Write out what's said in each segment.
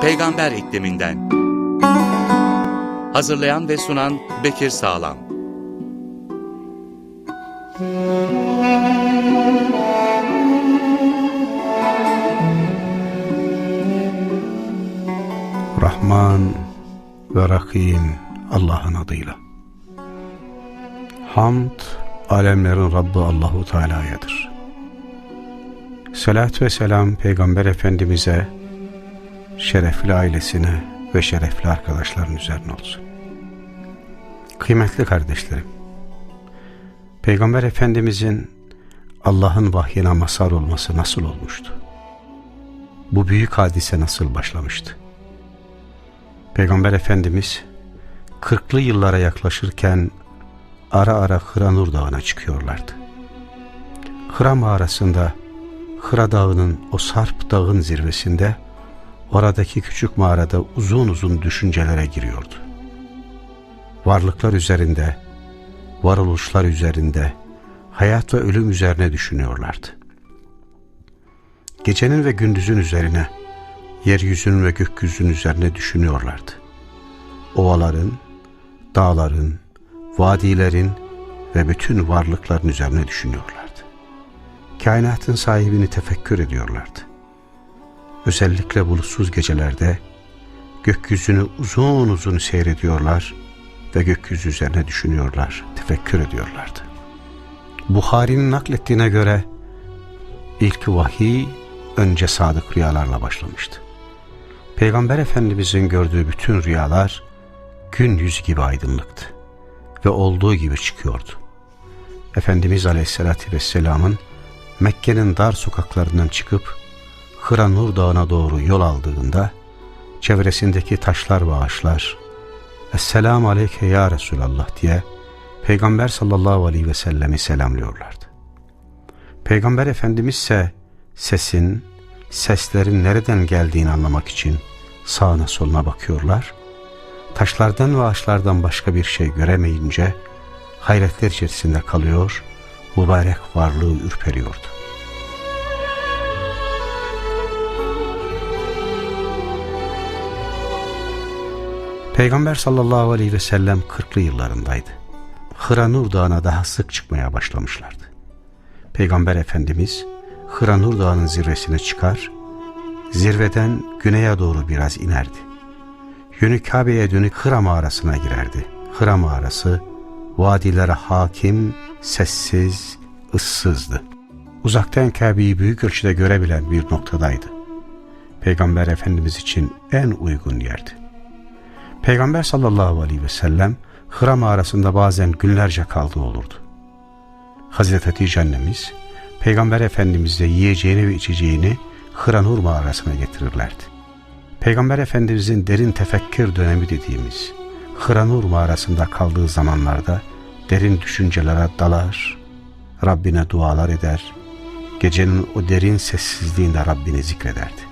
Peygamber ikliminden. Hazırlayan ve sunan Bekir Sağlam. Rahman ve Rahim Allah'ın adıyla. Hamd alemlerin Rabbi Allahu Teala'yadır. Salat ve selam Peygamber Efendimiz'e, şerefli ailesine ve şerefli arkadaşların üzerine olsun. Kıymetli kardeşlerim, Peygamber Efendimiz'in Allah'ın vahyine mazhar olması nasıl olmuştu? Bu büyük hadise nasıl başlamıştı? Peygamber Efendimiz 40'lı yıllara yaklaşırken ara ara Hıra Nur Dağı'na çıkıyorlardı. Hıra mağarasında Hıra Dağı'nın o sarp dağın zirvesinde oradaki küçük mağarada uzun uzun düşüncelere giriyordu. Varlıklar üzerinde, varoluşlar üzerinde, hayat ve ölüm üzerine düşünüyorlardı. Gecenin ve gündüzün üzerine, yeryüzünün ve gökyüzünün üzerine düşünüyorlardı. Ovaların, dağların, vadilerin ve bütün varlıkların üzerine düşünüyorlardı. Kainatın sahibini tefekkür ediyorlardı. Özellikle bulutsuz gecelerde gökyüzünü uzun uzun seyrediyorlar ve gökyüzü üzerine düşünüyorlar, tefekkür ediyorlardı. Buhari'nin naklettiğine göre ilk vahiy önce sadık rüyalarla başlamıştı. Peygamber Efendimizin gördüğü bütün rüyalar gün yüzü gibi aydınlıktı ve olduğu gibi çıkıyordu. Efendimiz Aleyhisselatü Vesselam'ın Mekke'nin dar sokaklarından çıkıp Hıra Nur Dağı'na doğru yol aldığında çevresindeki taşlar ve ağaçlar Esselamu Aleyke Ya Resulallah diye Peygamber sallallahu aleyhi ve sellemi selamlıyorlardı. Peygamber Efendimiz ise sesin, seslerin nereden geldiğini anlamak için sağına soluna bakıyorlar. Taşlardan ve ağaçlardan başka bir şey göremeyince hayretler içerisinde kalıyor, mübarek varlığı ürperiyordu. Peygamber sallallahu aleyhi ve sellem 40'lı yıllarındaydı. Hıra Nur Dağı'na daha sık çıkmaya başlamışlardı. Peygamber Efendimiz Hıra Nur Dağı'nın zirvesine çıkar, zirveden güneye doğru biraz inerdi. Yönü Kabe'ye dönük Hıra mağarasına girerdi. Hıra mağarası vadilere hakim, sessiz, ıssızdı. Uzaktan Kabe'yi büyük ölçüde görebilen bir noktadaydı. Peygamber Efendimiz için en uygun yerdi. Peygamber sallallahu aleyhi ve sellem Hıra mağarasında bazen günlerce kaldığı olurdu. Hazreti Hatice annemiz Peygamber Efendimiz'e yiyeceğini ve içeceğini Hıra Nur mağarasına getirirlerdi. Peygamber Efendimiz'in derin tefekkür dönemi dediğimiz Hıra Nur mağarasında kaldığı zamanlarda derin düşüncelere dalar, Rabbine dualar eder, gecenin o derin sessizliğinde Rabbini zikrederdi.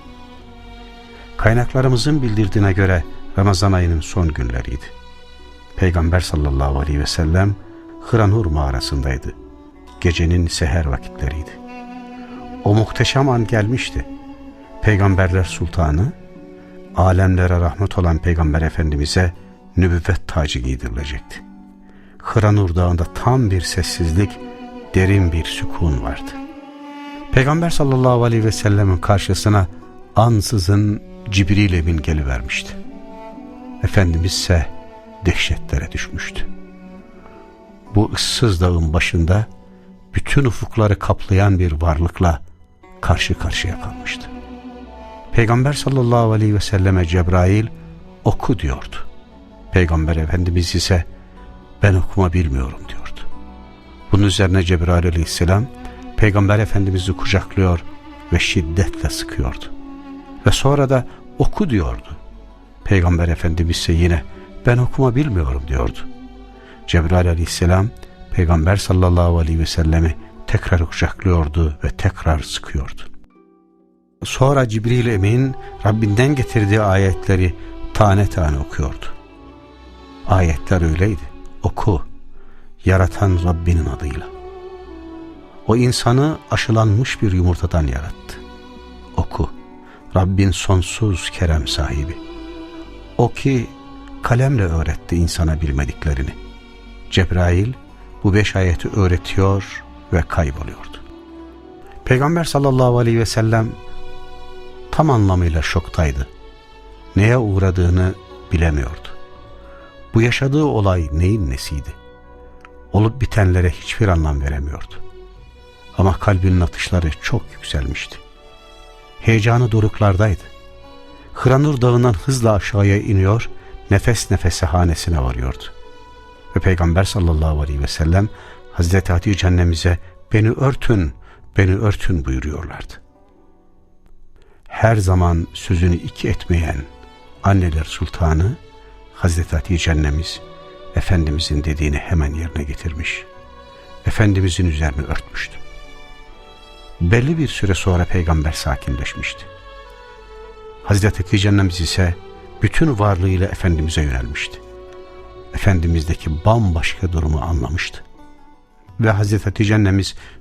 Kaynaklarımızın bildirdiğine göre Ramazan ayının son günleriydi. Peygamber sallallahu aleyhi ve sellem Hıranur mağarasındaydı. Gecenin seher vakitleriydi. O muhteşem an gelmişti. Peygamberler sultanı, alemlere rahmet olan Peygamber Efendimiz'e nübüvvet tacı giydirilecekti. Hıranur dağında tam bir sessizlik, derin bir sükun vardı. Peygamber sallallahu aleyhi ve sellemin karşısına ansızın Cibril Emin gelivermişti. Efendimiz ise dehşetlere düşmüştü. Bu ıssız dağın başında bütün ufukları kaplayan bir varlıkla karşı karşıya kalmıştı. Peygamber sallallahu aleyhi ve selleme Cebrail oku diyordu. Peygamber Efendimiz ise ben okuma bilmiyorum diyordu. Bunun üzerine Cebrail aleyhisselam Peygamber Efendimiz'i kucaklıyor ve şiddetle sıkıyordu. Ve sonra da oku diyordu. Peygamber Efendimiz ise yine ben okuma bilmiyorum diyordu. Cebrail aleyhisselam Peygamber sallallahu aleyhi ve sellemi tekrar kucaklıyordu ve tekrar sıkıyordu. Sonra Cibril Emin Rabbinden getirdiği ayetleri tane tane okuyordu. Ayetler öyleydi. Oku, yaratan Rabbinin adıyla. O insanı aşılanmış bir yumurtadan yarattı. Oku, Rabbin sonsuz kerem sahibi. O ki kalemle öğretti insana bilmediklerini. Cebrail bu beş ayeti öğretiyor ve kayboluyordu. Peygamber sallallahu aleyhi ve sellem tam anlamıyla şoktaydı. Neye uğradığını bilemiyordu. Bu yaşadığı olay neyin nesiydi? Olup bitenlere hiçbir anlam veremiyordu. Ama kalbinin atışları çok yükselmişti. Heyecanı doruklardaydı. Hıranur dağından hızla aşağıya iniyor, nefes nefese hanesine varıyordu. Ve Peygamber sallallahu aleyhi ve sellem Hazreti Hatice annemize beni örtün, beni örtün buyuruyorlardı. Her zaman sözünü iki etmeyen anneler sultanı Hazreti Hatice annemiz Efendimizin dediğini hemen yerine getirmiş. Efendimizin üzerini örtmüştü. Belli bir süre sonra peygamber sakinleşmişti. Hazreti Hatice annemiz ise bütün varlığıyla Efendimiz'e yönelmişti. Efendimiz'deki bambaşka durumu anlamıştı. Ve Hazreti Hatice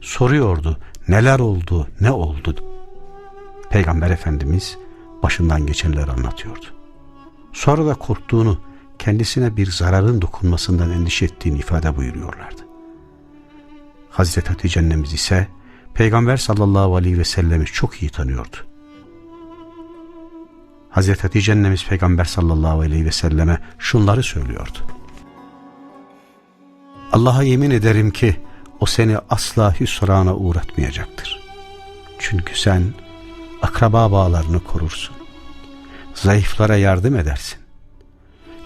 soruyordu neler oldu, ne oldu? Peygamber Efendimiz başından geçenleri anlatıyordu. Sonra da korktuğunu, kendisine bir zararın dokunmasından endişe ettiğini ifade buyuruyorlardı. Hazreti Hatice ise Peygamber sallallahu aleyhi ve sellemi çok iyi tanıyordu. Hazreti Hatice annemiz Peygamber sallallahu aleyhi ve selleme şunları söylüyordu. Allah'a yemin ederim ki o seni asla hüsrana uğratmayacaktır. Çünkü sen akraba bağlarını korursun. Zayıflara yardım edersin.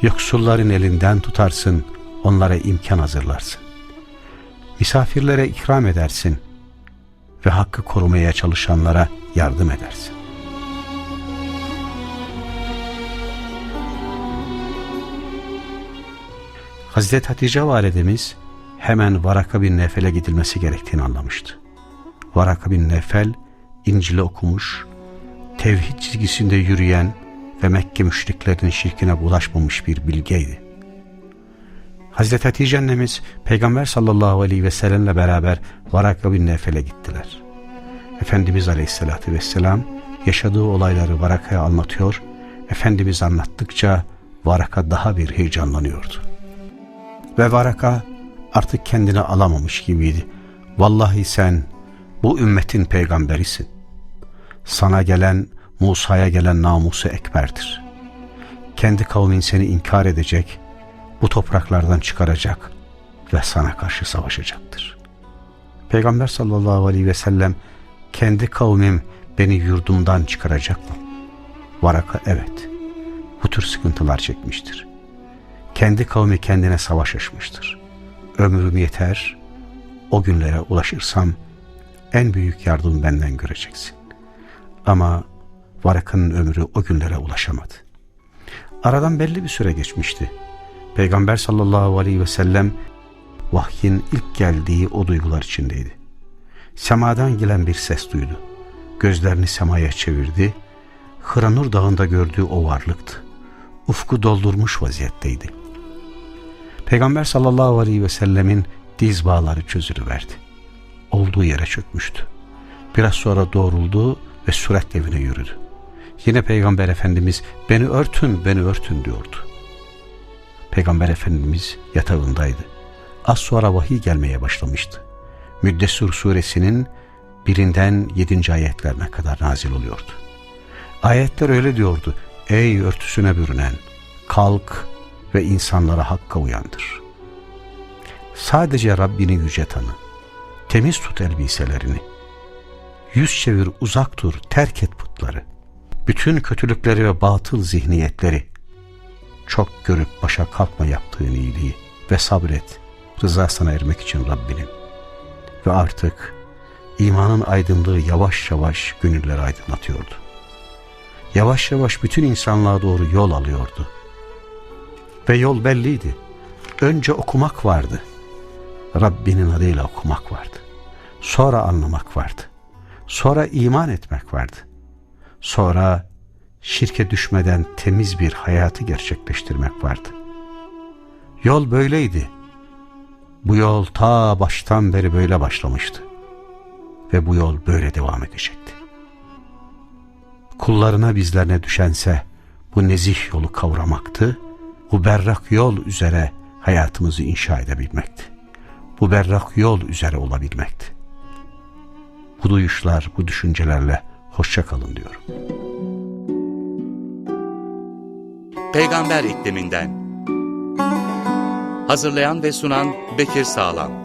Yoksulların elinden tutarsın, onlara imkan hazırlarsın. Misafirlere ikram edersin ve hakkı korumaya çalışanlara yardım edersin. Hazreti Hatice validemiz hemen Varaka bin Nefel'e gidilmesi gerektiğini anlamıştı. Varaka bin Nefel İncil'i okumuş, tevhid çizgisinde yürüyen ve Mekke müşriklerinin şirkine bulaşmamış bir bilgeydi. Hazreti Hatice annemiz Peygamber sallallahu aleyhi ve sellemle beraber Varaka bin Nefel'e gittiler. Efendimiz aleyhissalatü vesselam yaşadığı olayları Varaka'ya anlatıyor, Efendimiz anlattıkça Varaka daha bir heyecanlanıyordu. Ve Varaka artık kendini alamamış gibiydi. Vallahi sen bu ümmetin peygamberisin. Sana gelen Musa'ya gelen namusu ekberdir. Kendi kavmin seni inkar edecek, bu topraklardan çıkaracak ve sana karşı savaşacaktır. Peygamber sallallahu aleyhi ve sellem kendi kavmim beni yurdumdan çıkaracak mı? Varaka evet. Bu tür sıkıntılar çekmiştir. Kendi kavmi kendine savaş açmıştır. Ömrüm yeter, o günlere ulaşırsam en büyük yardım benden göreceksin. Ama Varaka'nın ömrü o günlere ulaşamadı. Aradan belli bir süre geçmişti. Peygamber sallallahu aleyhi ve sellem vahyin ilk geldiği o duygular içindeydi. Semadan gelen bir ses duydu. Gözlerini semaya çevirdi. Hıranur dağında gördüğü o varlıktı. Ufku doldurmuş vaziyetteydi. Peygamber sallallahu aleyhi ve sellemin diz bağları çözülüverdi. Olduğu yere çökmüştü. Biraz sonra doğruldu ve süratle evine yürüdü. Yine Peygamber Efendimiz beni örtün, beni örtün diyordu. Peygamber Efendimiz yatağındaydı. Az sonra vahiy gelmeye başlamıştı. Müddessur suresinin birinden yedinci ayetlerine kadar nazil oluyordu. Ayetler öyle diyordu. Ey örtüsüne bürünen, kalk ve insanlara hakka uyandır. Sadece Rabbini yüce tanı. Temiz tut elbiselerini. Yüz çevir uzak dur, terk et putları. Bütün kötülükleri ve batıl zihniyetleri. Çok görüp başa kalkma yaptığın iyiliği ve sabret rızasına ermek için Rabbinin. Ve artık imanın aydınlığı yavaş yavaş gönülleri aydınlatıyordu. Yavaş yavaş bütün insanlığa doğru yol alıyordu. Ve yol belliydi. Önce okumak vardı. Rabbinin adıyla okumak vardı. Sonra anlamak vardı. Sonra iman etmek vardı. Sonra şirke düşmeden temiz bir hayatı gerçekleştirmek vardı. Yol böyleydi. Bu yol ta baştan beri böyle başlamıştı. Ve bu yol böyle devam edecekti. kullarına bizlerine düşense bu nezih yolu kavramaktı, bu berrak yol üzere hayatımızı inşa edebilmekti. Bu berrak yol üzere olabilmekti. Bu duyuşlar, bu düşüncelerle hoşça kalın diyorum. Peygamber ikliminden. Hazırlayan ve sunan Bekir Sağlam.